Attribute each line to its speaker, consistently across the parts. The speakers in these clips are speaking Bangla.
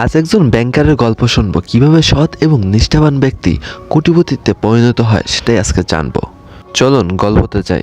Speaker 1: আজ একজন ব্যাংকারের গল্প শুনব। কীভাবে সৎ এবং নিষ্ঠাবান ব্যক্তি কোটিপতিতে পরিণত হয় সেটাই আজকে জানব। চলুন গল্পতে যাই।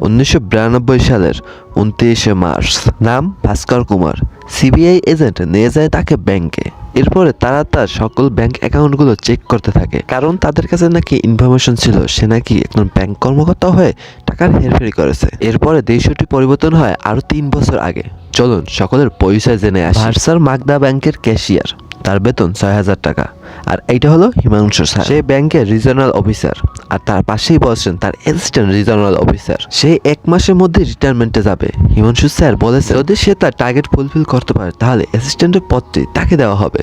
Speaker 1: উনিশশো বিরানব্বই সালের উনত্রিশে মার্চ। নাম ভাস্কর কুমার। সিবিআই এজেন্ট নিয়ে যায় তাকে ব্যাংকে। এরপরে তারা তার সকল ব্যাংক অ্যাকাউন্টগুলো চেক করতে থাকে। কারণ তাদের কাছে নাকি ইনফরমেশন ছিল, সে নাকি একজন ব্যাংক কর্মকর্তা হয়ে টাকার হেরফেরি করেছে। এরপরে দৃশ্যটি পরিবর্তন হয় আরও তিন বছর আগে। চলুন সকলের পরিচয় জেনে আসি। ভার্সার মাগদা ব্যাংকের ক্যাশিয়ার। তার বেতন ছয় হাজার টাকা। আর এইটা হলো হিমাংশু স্যার। সে ব্যাংকের রিজনাল অফিসার। আর তার পাশেই বসছেন তার অ্যাসিস্ট্যান্ট রিজনাল অফিসার। সে এক মাসের মধ্যে রিটায়ারমেন্টে যাবে। হিমাংশু স্যার বলেছে যদি সে তার টার্গেট ফুলফিল করতে পারে তাহলে অ্যাসিস্ট্যান্টের পদটি তাকে দেওয়া হবে।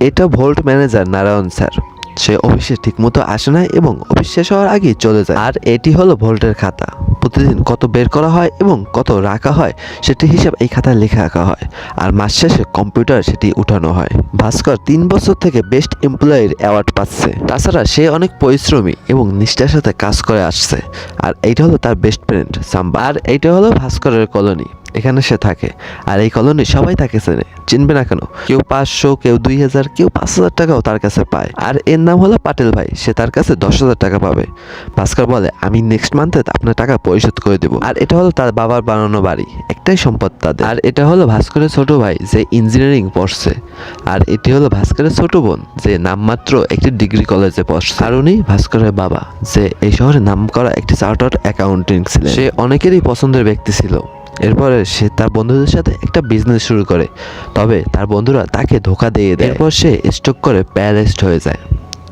Speaker 1: এটা ভোল্ট ম্যানেজার নারায়ণ স্যার। সে অফিসে ঠিকমতো আসে না এবং অফিস শেষ হওয়ার আগেই চলে যায়। আর এটি হলো ভোল্টের খাতা। প্রতিদিন কত বের করা হয় এবং কত রাখা হয়, সেটি হিসাব এই খাতায় লেখা রাখা হয়। আর মাস শেষে কম্পিউটার সেটি উঠানো হয়। ভাস্কর তিন বছর থেকে বেস্ট এমপ্লয়ির অ্যাওয়ার্ড পাচ্ছে। তাছাড়া সে অনেক পরিশ্রমী এবং নিষ্ঠার সাথে কাজ করে আসছে। আর এইটা হলো তার বেস্ট ফ্রেন্ড, সাম্বা। আর এইটা হলো ভাস্করের কলোনি। এখানে সে থাকে। আর এই কলোনি সবাই তাকে চেনে। চিনবে না কেন? কেউ পাঁচশো, কেউ দুই হাজার, কেউ পাঁচ হাজার টাকাও তার কাছে পায়। আর এর নাম হলো পাটেল ভাই। সে তার কাছে দশ হাজার টাকা পাবে। ভাস্কর বলে, আমি নেক্সট মান্থে আপনার টাকা পরিশোধ করে দেবো। আর এটা হলো তার বাবার বানানো বাড়ি। একটাই সম্পদ তাদের। আর এটা হলো ভাস্করের ছোট ভাই, যে ইঞ্জিনিয়ারিং পড়ছে। আর এটি হলো ভাস্করের ছোট বোন, যে নামমাত্র একটি ডিগ্রি কলেজে পড়ছে। আর উনি ভাস্করের বাবা, যে এই শহরে নাম করা একটি চার্টার্ড অ্যাকাউন্টিং ছিলেন। সে অনেকেরই পছন্দের ব্যক্তি ছিল। এরপরে সে তার বন্ধুদের সাথে একটা বিজনেস শুরু করে। তবে তার বন্ধুরা তাকে ধোকা দিয়ে দেয়। এরপর সে স্ট্রোক করে প্যারালাইজড হয়ে যায়।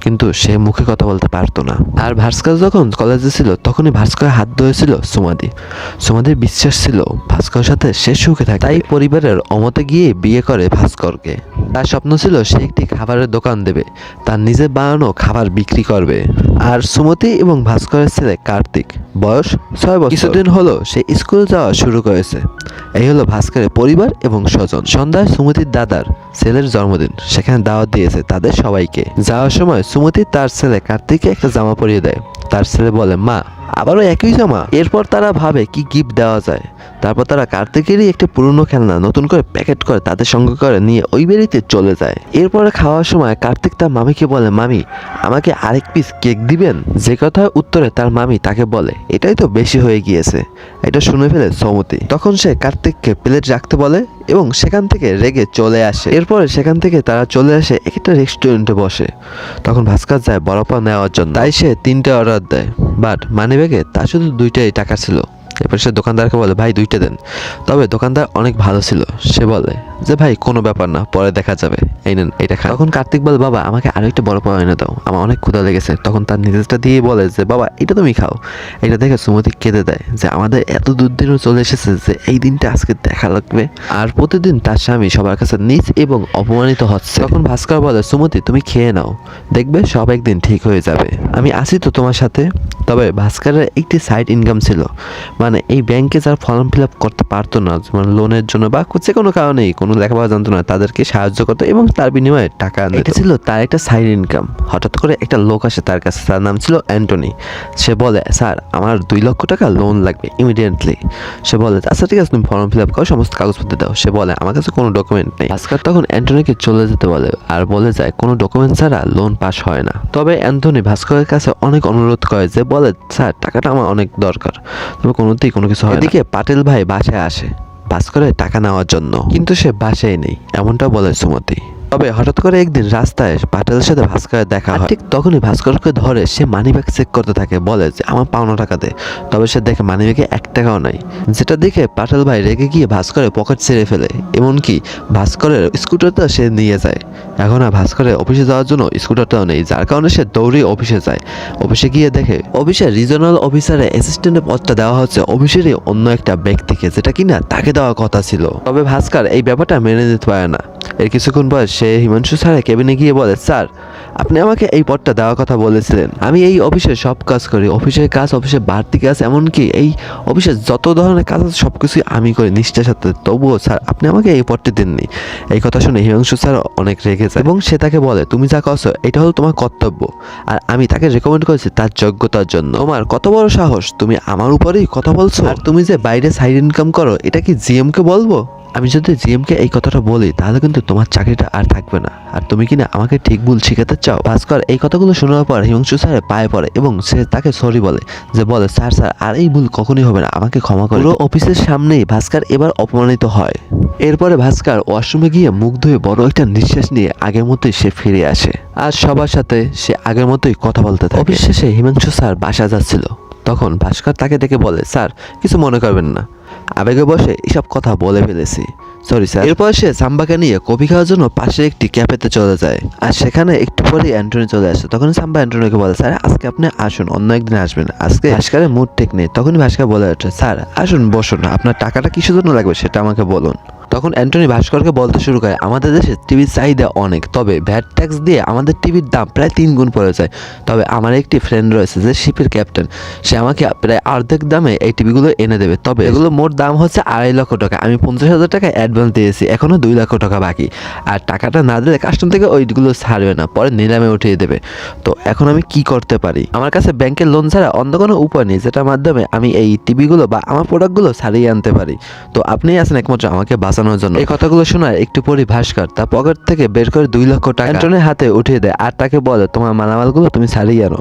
Speaker 1: কিন্তু সে মুখে কথা বলতে পারতো না। আর ভাস্কর যখন কলেজে ছিল, তখনই ভাস্কর হাত ধরেছিল সুমাদি। সুমাদির বিশ্বাস ছিল ভাস্করের সাথে সে সুখে থাকে। তাই পরিবারের অমতে গিয়ে বিয়ে করে ভাস্করকে। তার স্বপ্ন ছিল সে একটি খাবারের দোকান দেবে। তার নিজের বানানো খাবার বিক্রি করবে। আর সুমতি এবং ভাস্করের ছেলে কার্তিক, বয়স ছয় বছর। কিছুদিন হলো সে স্কুল যাওয়া শুরু করেছে। এই হলো ভাস্করের পরিবার এবং স্বজন। সন্ধ্যায় সুমতির দাদার ছেলের জন্মদিন। সেখানে দাওয়াত দিয়েছে তাদের সবাইকে। যাওয়ার সময় সুমতি তার ছেলে কার্তিককে একটা জামা পরিয়ে দেয়। তার ছেলে বলে, মা আবারও একই জামা এরপর তারা ভাবে কি গিফট দেওয়া যায়। তারপর তারা কার্তিকেরই একটা পুরনো খেলনা নতুন করে প্যাকেট করে তাদের সঙ্গে করে নিয়ে ওই বেরিতে চলে যায়। এরপরে খাওয়ার সময় কার্তিক তার মামিকে বলে, মামি, আমাকে আরেক পিস কেক দিবেন? যে কথার উত্তরে তার মামি তাকে বলে, এটাই তো বেশি হয়ে গিয়েছে। এটা শুনে ফেলে সমতি। তখন সে কার্তিককে প্লেট রাখতে বলে এবং সেখান থেকে রেগে চলে আসে। এরপরে সেখান থেকে তারা চলে আসে একটা রেস্টুরেন্টে বসে। তখন ভাস্কর যায় বরফা নেওয়ার জন্য। তাই সে তিনটে অর্ডার দেয়। বাট মানিব্যাগে তার শুধু দুইটাই টাকা ছিল। এরপর সে দোকানদারকে বলে, ভাই, দুইটা দেন। তবে দোকানদার অনেক ভালো ছিল, সে বলে। যে ভাই, কোনো ব্যাপার না, পরে দেখা যাবে। এই নেন, এটা খা তখন কার্তিক বলে, বাবা, আমাকে আরও একটা বড় পাওয়া এনে দাও। আমার অনেক ক্ষুধা লেগেছে। তখন তার নিজেরটা দিয়ে বলে যে, বাবা, এটা তুমি খাও। এটা দেখে সুমতি কেঁদে দেয় যে, আমাদের এত দূর দিনও চলে এসেছে যে, এই দিনটা আজকে দেখা লাগবে। আর প্রতিদিন তার স্বামী সবার কাছে নিচ এবং অপমানিত হচ্ছে। তখন ভাস্কর বলে, সুমতি, তুমি খেয়ে নাও। দেখবে সব একদিন ঠিক হয়ে যাবে। আমি আছি তো তোমার সাথে। তবে ভাস্করের একটি সাইড ইনকাম ছিল। মানে এই ব্যাংকে যারা ফর্ম ফিল আপ করতে পারতো না মানে লোনের জন্য বা যে কোনো কারণেই কোনো লেখাপড়া জানতো না তাদেরকে সাহায্য করতো এবং তার বিনিময়ে টাকা এটা ছিল তার একটা সাইড ইনকাম হঠাৎ করে একটা লোক আসে তার কাছে তার নাম ছিল অ্যান্টনি। সে বলে স্যার আমার দুই লক্ষ টাকা লোন লাগবে ইমিডিয়েটলি সে বলে আচ্ছা ঠিক আছে তুমি ফর্ম ফিল আপ করো সমস্ত কাগজপত্র দাও। সে বলে আমার কাছে কোনো ডকুমেন্ট নেই। ভাস্কর তখন অ্যান্টনিকে চলে যেতে বলে আর বলে যায় কোনো ডকুমেন্ট ছাড়া লোন পাস হয় না। তবে অ্যান্থনি ভাস্করের কাছে অনেক অনুরোধ করে যে বলে স্যার টাকাটা আমার অনেক দরকার। তবে কোনোতেই কোনো কিছু হয়। এদিকে পাটেল ভাই বাসায় আসে। ভাস্করের টাকা নেওয়ার জন্য। কিন্তু সে বাসায় নেই এমনটা বলে সুমতি। তবে হঠাৎ করে একদিন রাস্তায় পাটেলের সাথে ভাস্করের দেখা হয়। ঠিক তখনই ভাস্করকে ধরে সে মানিব্যাগ চেক করতে থাকে বলে যে আমার পাওনা টাকা দে। তবে সে দেখে মানিব্যাগে এক টাকাও নাই। যেটা দেখে পাটেল ভাই রেগে গিয়ে ভাস্করের পকেট ছেড়ে ফেলে। এমনকি ভাস্করের স্কুটারটা সে নিয়ে যায়। এখন আর ভাস্করের অফিসে যাওয়ার জন্য স্কুটারটাও নেই যার কারণে সে দৌড়ে অফিসে যায়। অফিসে গিয়ে দেখে অফিসের রিজনাল অফিসারের অ্যাসিস্ট্যান্টের পদটা দেওয়া হচ্ছে অফিসেরই অন্য একটা ব্যক্তিকে যেটা কিনা তাকে দেওয়ার কথা ছিল। তবে ভাস্কর এই ব্যাপারটা মেনে নিতে পারে না। এর কিছুক্ষণ পর সে হিমাংশু স্যারের কেবিনে গিয়ে বলে, স্যার, আপনি আমাকে এই পদটা দেওয়ার কথা বলেছিলেন। আমি এই অফিসে সব কাজ করি। অফিসের কাজ, অফিসের বাড়তি কাজ, এমনকি এই অফিসে যত ধরনের কাজ আছে সব কিছুই আমি করি নিষ্ঠার সাথে। তবুও স্যার, আপনি আমাকে এই পদটি দেননি। এই কথা শুনে হিমাংশু স্যার অনেক রেগে যায় এবং সে তাকে বলে, তুমি যা করছ, এটা হলো তোমার কর্তব্য। আর আমি তাকে রেকমেন্ড করেছি তার যোগ্যতার জন্য। তোমার কত বড় সাহস? তুমি আমার উপরেই কথা বলছো? আর তুমি যে বাইরে সাইড ইনকাম করো, এটা কি জিএম কে বলব? আমি যদি জিএমকে এই কথাটা বলি তাহলে কিন্তু তোমার চাকরিটা আর থাকবে না। আর তুমি কিনা আমাকে ঠিক ভুল শিখাতে চাও? ভাস্কর এই কথাগুলো শোনার পর হিমাংশু স্যারের পায়ে পড়ে এবং সে তাকে সরি বলে যে বলে স্যার স্যার আর এই ভুল কখনই হবে না আমাকে ক্ষমা করে অফিসের সামনেই ভাস্কর এবার অপমানিত হয়। এরপরে ভাস্কর ওয়াশরুমে গিয়ে মুখ ধুয়ে বড় একটা নিঃশ্বাস নিয়ে আগের মতোই সে ফিরে আসে। আর সবার সাথে সে আগের মতোই কথা বলতে থাকে। অফিস শেষে হিমাংশু স্যার বাসা যাচ্ছিল। তখন ভাস্কর তাকে ডেকে বলে স্যার কিছু মনে করবেন না। আবেগে বসে এসব কথা বলে ফেলেছি। সরি স্যার এরপর সে সাম্বাকে নিয়ে কফি খাওয়ার জন্য পাশের একটি ক্যাফেতে চলে যায়। আর সেখানে একটু পরে অ্যান্টনি চলে আসে। তখন সাম্বা অ্যান্টনিকে বলে, স্যার, আজকে আপনি আসুন। অন্য একদিন আসবেন। আজকে ভাস্কারের মুড ঠিক নেই। তখনই ভাস্কার বলে ওঠে, স্যার, আসুন, বসুন। আপনার টাকাটা কিসের জন্য লাগবে সেটা আমাকে বলুন। তখন অ্যান্টনি ভাস্করকে বলতে শুরু করে, আমাদের দেশে টিভির চাহিদা অনেক, তবে ভ্যাট ট্যাক্স দিয়ে আমাদের টিভির দাম প্রায় তিন গুণ পড়ে যায়। তবে আমার একটি ফ্রেন্ড রয়েছে, যে শিপের ক্যাপ্টেন সে আমাকে প্রায় অর্ধেক দামে এই টিভিগুলো এনে দেবে, তবে এগুলো মোট দাম হচ্ছে আড়াই লক্ষ টাকা। আমি পঞ্চাশ হাজার টাকা অ্যাডভান্স দিয়েছি এখনও দুই লক্ষ টাকা বাকি। আর টাকাটা না দিলে কাস্টম থেকে ওইগুলো ছাড়বে না, পরে নিলামে উঠিয়ে দেবে। তো এখন আমি কি করতে পারি? আমার কাছে ব্যাংকের লোন ছাড়া অন্য কোনো উপায় নেই, যেটার মাধ্যমে আমি এই টিভিগুলো বা আমার প্রোডাক্টগুলো ছাড়িয়ে আনতে পারি। তো আপনিই আছেন একমাত্র আমাকে বাঁচানোর জন্য। এই কথাগুলো শোনায় একটু পরি ভাস্কর তা পকেট থেকে বের করে দুই লক্ষ টাকা অ্যান্টনের হাতে উঠিয়ে দেয় আর তাকে বলে তোমার মালামালগুলো তুমি ছাড়িয়ে আনো।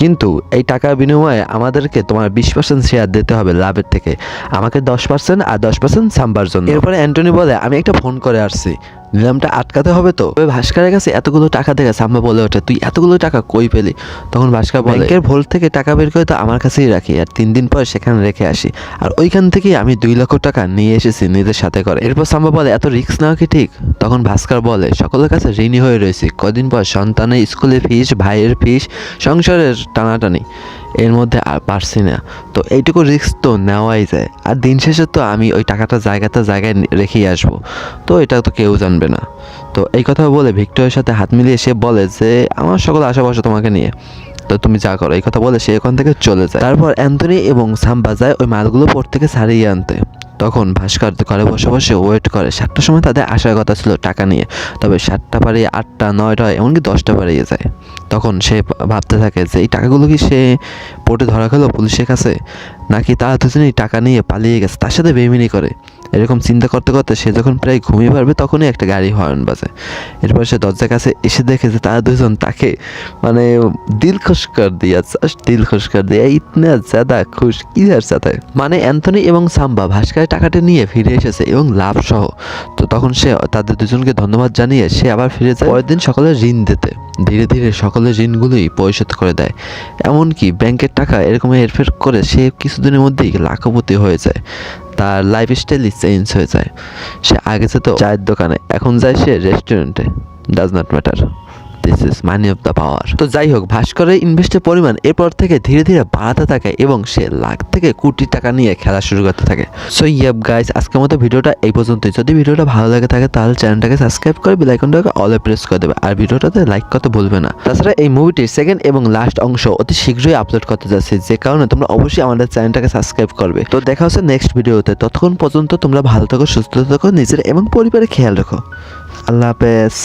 Speaker 1: কিন্তু এই টাকার বিনিময়ে আমাদেরকে তোমার বিশ পার্সেন্ট শেয়ার দিতে হবে লাভের থেকে। আমাকে দশ পার্সেন্ট আর দশ পার্সেন্ট সাম্বার জন্য। এরপরে অ্যান্টনি বলে আমি একটা ফোন করে আসছি। নিলামটা আটকাতে হবে তো? তবে ভাস্করের কাছে এতগুলো টাকা থেকে সাম্বা বলে ওঠে। তুই এতগুলো টাকা কই পেলি? তখন ভাস্কর বলে, ব্যাংকের ভোল্ট থেকে টাকা বের করে তো আমার কাছেই রাখি, আর তিন দিন পর সেখানে রেখে আসি। আর ওইখান থেকেই আমি দুই লক্ষ টাকা নিয়ে এসেছি নিজের সাথে করে। এরপর সাম্বা বলে, এত রিস্ক নেওয়া কি ঠিক? তখন ভাস্কর বলে, সকলের কাছে ঋণী হয়ে রয়েছি। কদিন পর সন্তানের স্কুলের ফিস, ভাইয়ের ফিস, সংসারের টানাটানি। এর মধ্যে আর পারছি না। তো এইটুকু রিস্ক তো নেওয়াই যায়। আর দিন শেষে তো আমি ওই টাকাটা জায়গাতে জায়গায় রেখেই আসব। তো এটা তো কেউ জানবে না। তো এই কথা বলে ভিক্টরের সাথে হাত মিলিয়ে সে বলে যে, আমার সকল আশেপাশে তোমাকে নিয়ে। তো তুমি যা করো। এই কথা বলে সে এখান থেকে চলে যায়। তারপর অ্যান্থনি এবং সাম্বা যায় ওই মালগুলো পর থেকে ছাড়িয়ে আনতে। তখন ভাস্কর ঘরে বসে বসে ওয়েট করে। সাতটার সময় তাদের আসার কথা ছিল টাকা নিয়ে। তবে সাতটা পারে আটটা, নয়টা, এমনকি দশটা পারিয়ে যায়। তখন সে ভাবতে থাকে যে, এই টাকাগুলো কি সে পোর্টে ধরা খেলো পুলিশের কাছে? নাকি তারা দুজনেই টাকা নিয়ে পালিয়ে গেছে? তার সাথে বেমিনি করে। এরকম চিন্তা করতে করতে সে যখন প্রায় ঘুমিয়ে পারবে তখনই একটা গাড়ি হর্ন বাজে। এরপর সে দরজার কাছে এসে দেখে যে তারা দুজন তাকে মানে দিল খুশ কর দিয়া, জাস্ট দিল খুশ কর দিয়া, ইতনা জ্যাদা খুশ, কি আর সাথে মানে অ্যান্থনি এবং সাম্বা ভাস্করের টাকাটা নিয়ে ফিরে এসেছে এবং লাভ সহ। তো তখন সে তাদের দুজনকে ধন্যবাদ জানিয়ে সে আবার ফিরে যায়। পরের দিন সকালে ঋণ দিতে। ধীরে ধীরে সকলের ঋণগুলোই পরিশোধ করে দেয়। এমনকি ব্যাংকের টাকা এরকম হেরফের করে সে কিছুদিনের মধ্যেই লাখপতি হয়ে যায়। তার লাইফস্টাইলই চেঞ্জ হয়ে যায়। সে আগে যেত চায়ের দোকানে, এখন যায় সে রেস্টুরেন্টে does not matter this is money of the power তো যাই হোক ভাস্করের ইনভেস্টের পরিমাণ এরপর থেকে ধীরে ধীরে বাড়াতে থাকে এবং সে লাখ থেকে কোটি টাকা নিয়ে খেলা শুরু করতে থাকে। সো ইয়াব গাইস আজকের মতো ভিডিওটা এই পর্যন্তই। যদি ভিডিওটা ভালো লাগে থাকে, তাহলে চ্যানেলটাকে সাবস্ক্রাইব করে বেলাইকনটাকে অলে প্রেস করে দেবে। আর ভিডিওটাতে লাইক করতে ভুলবে না। তাছাড়া এই মুভিটির সেকেন্ড এবং লাস্ট অংশ অতি শীঘ্রই আপলোড করতে যাচ্ছে। যে কারণে তোমরা অবশ্যই আমাদের চ্যানেলটাকে সাবস্ক্রাইব করবে। তো দেখা হচ্ছে নেক্সট ভিডিওতে ততক্ষণ পর্যন্ত তোমরা ভালো থাকো, সুস্থ থাকো, নিজের এবং পরিবারের খেয়াল রাখো। আল্লাহ হাফেজ।